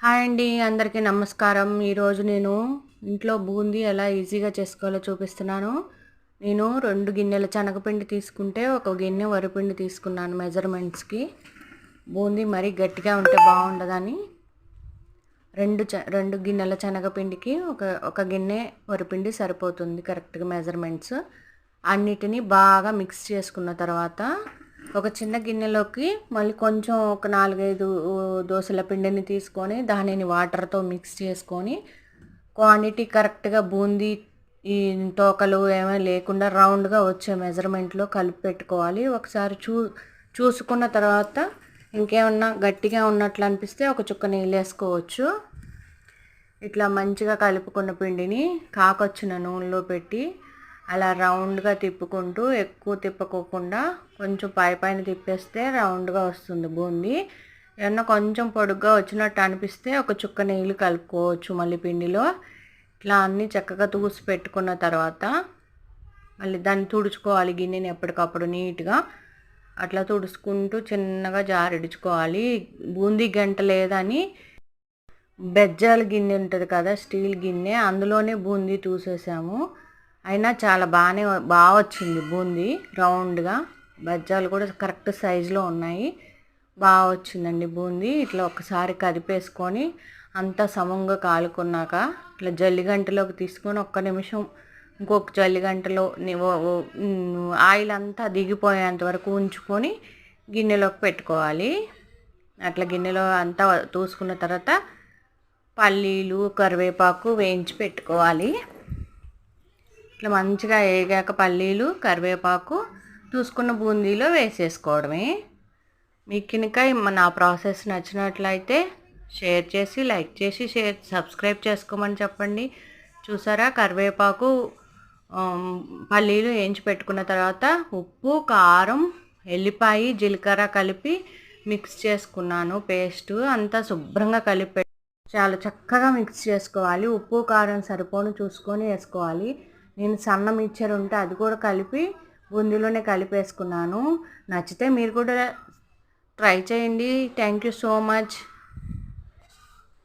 Hi అండి అందరికీ నమస్కారం. ఈరోజు నేను ఇంట్లో బూందీ ఎలా ఈజీగా చేసుకోవాలో చూపిస్తున్నాను. నేను రెండు గిన్నెల శనగపిండి తీసుకుంటే ఒక గిన్నె వరిపిండి తీసుకున్నాను మెజర్మెంట్స్కి. బూందీ మరీ గట్టిగా ఉంటే బాగుండదని. రెండు చ రెండు గిన్నెల శనగపిండికి ఒక ఒక గిన్నె వరిపిండి సరిపోతుంది కరెక్ట్గా మెజర్మెంట్స్. అన్నిటినీ బాగా మిక్స్ చేసుకున్న తర్వాత ఒక చిన్న గిన్నెలోకి మళ్ళీ కొంచెం ఒక నాలుగైదు దోశల పిండిని తీసుకొని దానిని వాటర్తో మిక్స్ చేసుకొని క్వాంటిటీ కరెక్ట్గా బూందీ ఈ తోకలు ఏమైనా లేకుండా రౌండ్గా వచ్చే మెజర్మెంట్లో కలిపి పెట్టుకోవాలి. ఒకసారి చూ చూసుకున్న తర్వాత ఇంకేమన్నా గట్టిగా ఉన్నట్లు అనిపిస్తే ఒక చుక్క నీళ్ళు వేసుకోవచ్చు. ఇట్లా మంచిగా కలుపుకున్న పిండిని కాకొచ్చిన నూనెలో పెట్టి అలా రౌండ్గా తిప్పుకుంటూ ఎక్కువ తిప్పుకోకుండా కొంచెం పై పైన తిప్పేస్తే రౌండ్గా వస్తుంది బూందీ. ఏమన్నా కొంచెం పొడుగ్గా వచ్చినట్టు అనిపిస్తే ఒక చుక్క నీళ్ళు కలుపుకోవచ్చు మళ్ళీ పిండిలో. ఇట్లా అన్నీ చక్కగా తూసి పెట్టుకున్న తర్వాత మళ్ళీ దాన్ని తుడుచుకోవాలి గిన్నెని ఎప్పటికప్పుడు నీట్గా. అట్లా తుడుచుకుంటూ చిన్నగా జారిడుచుకోవాలి బూందీ గంట లేదని బెజ్జాల గిన్నె ఉంటుంది కదా స్టీల్ గిన్నె అందులోనే బూందీ తూసేసాము. అయినా చాలా బాగానే బాగా వచ్చింది బూందీ. రౌండ్గా. బజ్జాలు కూడా కరెక్ట్ సైజులో ఉన్నాయి. బాగా వచ్చిందండి బూందీ. ఇట్లా ఒకసారి కదిపేసుకొని అంతా సమంగా కాలుకున్నాక ఇట్లా జల్లిగంటలోకి తీసుకొని ఒక్క నిమిషం ఇంకొక జల్లిగంటలో ఆయిల్ అంతా దిగిపోయేంత వరకు ఉంచుకొని గిన్నెలోకి పెట్టుకోవాలి. అట్లా గిన్నెలో అంతా తూసుకున్న తర్వాత పల్లీలు కరివేపాకు వేయించి పెట్టుకోవాలి. ఇట్లా మంచిగా వేగాక పల్లీలు కరివేపాకు చూసుకున్న బూందీలో వేసేసుకోవడమే. మీకు కనుక నా ప్రాసెస్ నచ్చినట్లయితే షేర్ చేసి లైక్ చేసి షేర్ సబ్స్క్రైబ్ చేసుకోమని చెప్పండి. చూసారా? కరివేపాకు పల్లీలు వేయించి పెట్టుకున్న తర్వాత ఉప్పు కారం ఎల్లిపాయ జీలకర్ర కలిపి మిక్స్ చేసుకున్నాను. పేస్ట్ అంతా శుభ్రంగా కలిపి చాలా చక్కగా మిక్స్ చేసుకోవాలి. ఉప్పు కారం సరిపోను చూసుకొని వేసుకోవాలి. నేను సన్న మిక్చర్ ఉంటే అది కూడా కలిపి బూందీలోనే కలిపేసుకున్నాను. నచ్చితే మీరు కూడా ట్రై చేయండి. Thank you so much